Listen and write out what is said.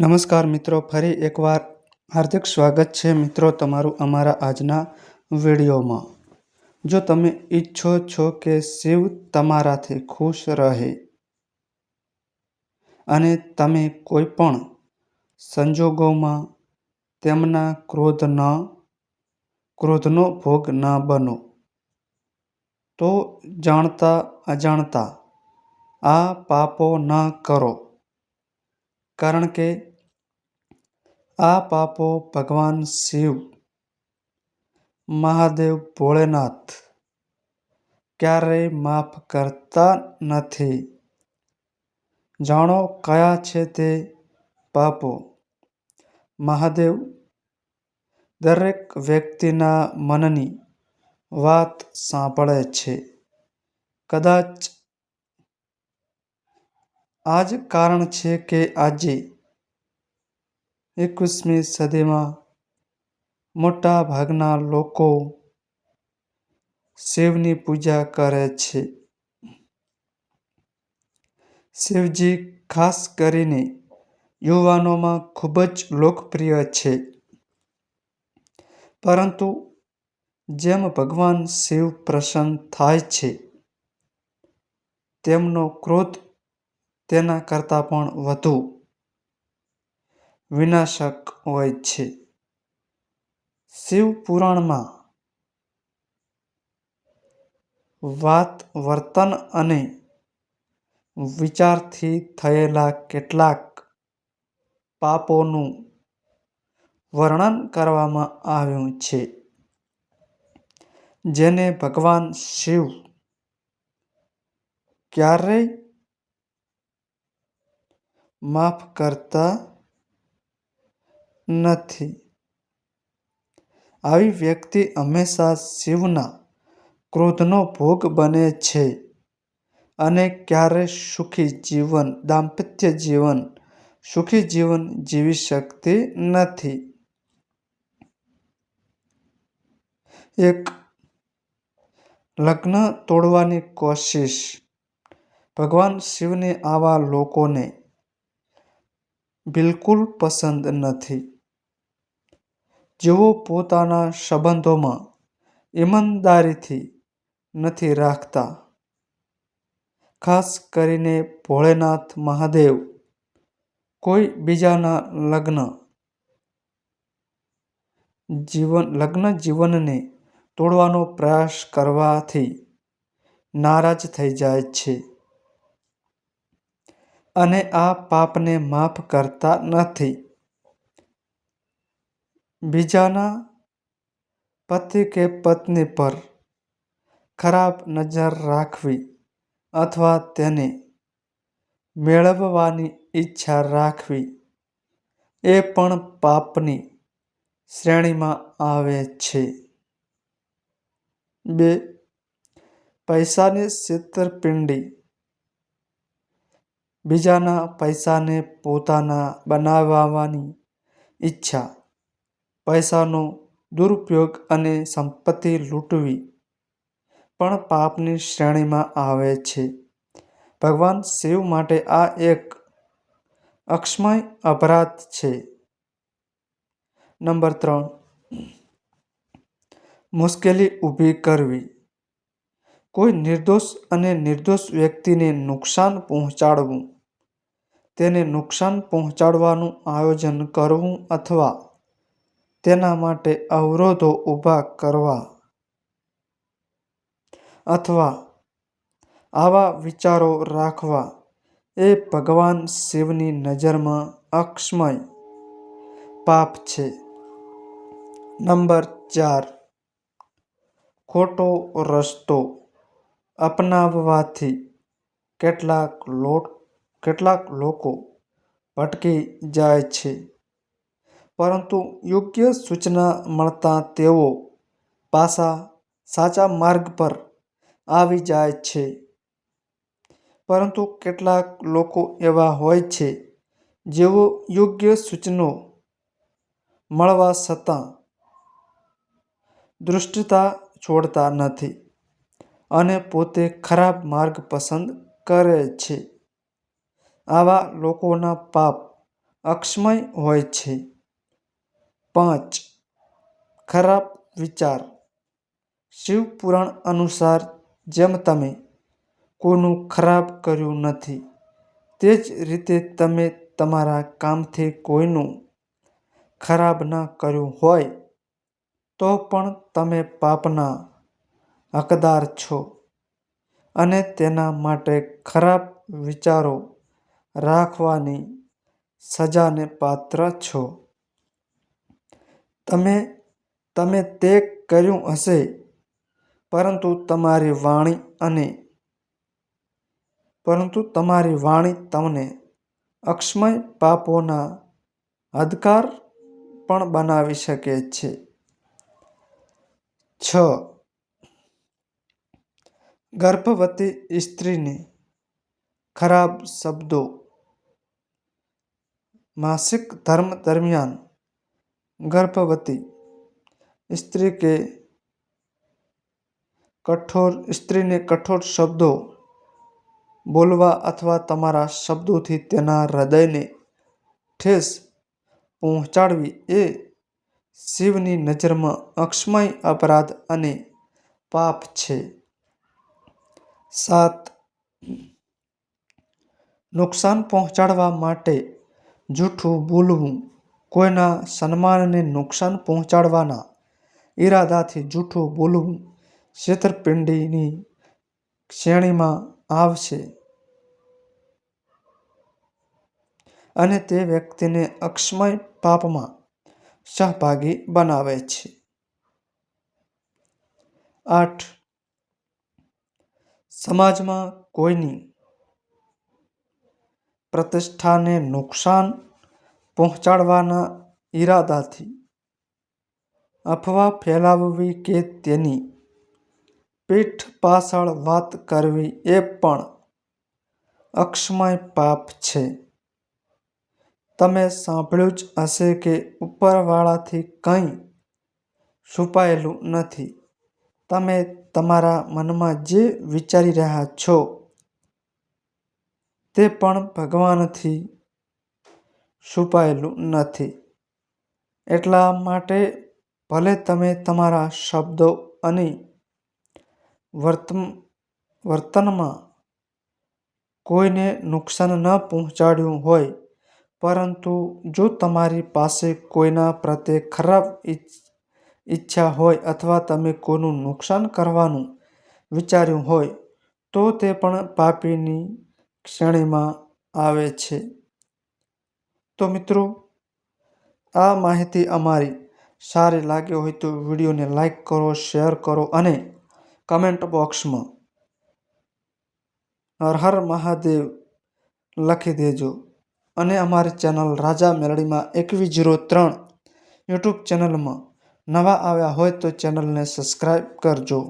નમસ્કાર મિત્રો, ફરી એકવાર હાર્દિક સ્વાગત છે મિત્રો તમારું અમારા આજના વિડીયોમાં. જો તમે ઈચ્છો છો કે શિવ તમારાથી ખુશ રહે અને તમે કોઈ પણ સંજોગોમાં તેમના ક્રોધ ન, ક્રોધનો ભોગ ન બનો, તો જાણતા અજાણતા આ પાપો ન કરો. કારણ કે આ પાપો ભગવાન શિવ, મહાદેવ ભોળેનાથ ક્યારેય માફ કરતા નથી. જાણો કયા છે તે પાપો? મહાદેવ, દરેક વ્યક્તિના મનની વાત સાંભળે છે. કદાચ આ જ કારણ છે કે આજે એકવીસમી સદીમાં મોટા ભાગના લોકો શિવની પૂજા કરે છે. શિવજી ખાસ કરીને યુવાનોમાં ખૂબ જ લોકપ્રિય છે. પરંતુ જેમ ભગવાન શિવ પ્રસન્ન થાય છે, તેમનો ક્રોધ તેના કરતાં પણ વધુ વિનાશક હોય છે. શિવ પુરાણમાં વાત, વર્તન અને વિચારથી થયેલા કેટલાક પાપોનું વર્ણન કરવામાં આવ્યું છે. જેને ભગવાન શિવ ક્યારેય માફ કરતા નથી. આવી વ્યક્તિ હંમેશા શિવના ક્રોધનો ભોગ બને છે અને ક્યારેય સુખી જીવન, દાંપત્ય જીવન, સુખી જીવન જીવી શકતી નથી. એક લગ્ન તોડવાની કોશિશ. ભગવાન શિવને આવા લોકોને બિલકુલ પસંદ નથી. જેઓ પોતાના સંબંધોમાં ઈમાનદારીથી નથી રાખતા. ખાસ કરીને ભોળેનાથ મહાદેવ, કોઈ બીજાના લગ્ન, જીવન, લગ્ન જીવનને તોડવાનો પ્રયાસ કરવાથી નારાજ થઈ જાય છે. અને આ પાપને માફ કરતા નથી. બીજાના પતિ કે પત્ની પર ખરાબ નજર રાખવી અથવા તેને મેળવવાની ઈચ્છા રાખવી એ પણ પાપની શ્રેણીમાં આવે છે. બે, પૈસાની છેતરપિંડી. બીજાના પૈસાને પોતાના બનાવવાની ઈચ્છા પૈસાનો દુરુપયોગ અને સંપત્તિ લૂંટવી પણ પાપની શ્રેણીમાં આવે છે. ભગવાન શિવ માટે આ એક અક્ષમય અપરાધ છે. નંબર ત્રણ. મુશ્કેલી ઊભી કરવી. કોઈ નિર્દોષ અને નિર્દોષ વ્યક્તિને નુકસાન પહોંચાડવું. તેને નુકસાન પહોંચાડવાનું આયોજન કરવું અથવા તેના માટે અવરોધો ઊભા કરવા અથવા આવા વિચારો રાખવા એ ભગવાન શિવની નજરમાં અક્ષમય પાપ છે. નંબર ચાર. ખોટો રસ્તો અપનાવવાથી કેટલાક કેટલાક લોકો ભટકી જાય છે. પરંતુ યોગ્ય સૂચના મળતાં તેઓ પાછા સાચા માર્ગ પર આવી જાય છે પરંતુ કેટલાક લોકો એવા હોય છે જેઓ યોગ્ય સૂચનો મળવા છતાં દૃષ્ટતા છોડતા નથી અને પોતે ખરાબ માર્ગ પસંદ કરે છે આવા લોકોના પાપ અક્ષમય હોય છે. પાંચ. ખરાબ વિચાર શિવ પુરાણ અનુસાર જેમ તમે કોઈનું ખરાબ કર્યું નથી, તે જ રીતે તમે તમારા કામથી કોઈનું ખરાબ ન કર્યું હોય, તો પણ તમે પાપના હકદાર છો અને તેના માટે ખરાબ વિચારો રાખવાની સજાને પાત્ર છો. તમે તમે તે કર્યું હશે પરંતુ તમારી વાણી અને, પરંતુ તમારી વાણી તમને અક્ષમય પાપોના હદકાર પણ બનાવી શકે છે. છ. ગર્ભવતી સ્ત્રીને ખરાબ શબ્દો, માસિક ધર્મ દરમિયાન ગર્ભવતી સ્ત્રી કે કઠોર, સ્ત્રીને કઠોર શબ્દો બોલવા અથવા તમારા શબ્દોથી તેના હૃદયને ઠેસ પહોંચાડવી એ શિવની નજરમાં અક્ષમય અપરાધ અને પાપ છે. સાત. નુકસાન પહોંચાડવા માટે જૂઠું બોલવું કોઈના સન્માનને નુકસાન પહોંચાડવાના ઈરાદાથી જૂઠું બોલવું છેતરપિંડીની શ્રેણીમાં આવશે અને તે વ્યક્તિને અક્ષમય પાપમાં સહભાગી બનાવે છે. આઠ. સમાજમાં કોઈની પ્રતિષ્ઠાને નુકસાન પહોંચાડવાના ઈરાદાથી અફવા ફેલાવવી કે તેની પીઠ પાછળ વાત કરવી એ પણ અક્ષમય પાપ છે. તમે સાંભળ્યું જ હશે કે ઉપરવાળાથી કંઈ છુપાયેલું નથી. તમે તમારા મનમાં જે વિચારી રહ્યા છો તે પણ ભગવાનથી છુપાયેલું નથી. એટલા માટે ભલે તમે તમારા શબ્દો અને વર્તનમાં કોઈને નુકસાન ન પહોંચાડ્યું હોય, પરંતુ જો તમારી પાસે કોઈના પ્રત્યે ખરાબ ઈચ્છા હોય અથવા તમે કોઈનું નુકસાન કરવાનું વિચાર્યું હોય, તો તે પણ પાપીની શ્રેણીમાં આવે છે. તો મિત્રો, આ માહિતી અમારી સારી લાગી હોય તો વિડીયોને લાઈક કરો, શેર કરો અને કમેન્ટ બોક્સમાં હર હર મહાદેવ લખી દેજો અને અમારી ચેનલ રાજા મેલડીમાં એકવીસ ઝીરો ત્રણ યુટ્યુબ ચેનલમાં નવા આવ્યા હોય તો ચેનલને સબસ્ક્રાઈબ કરજો.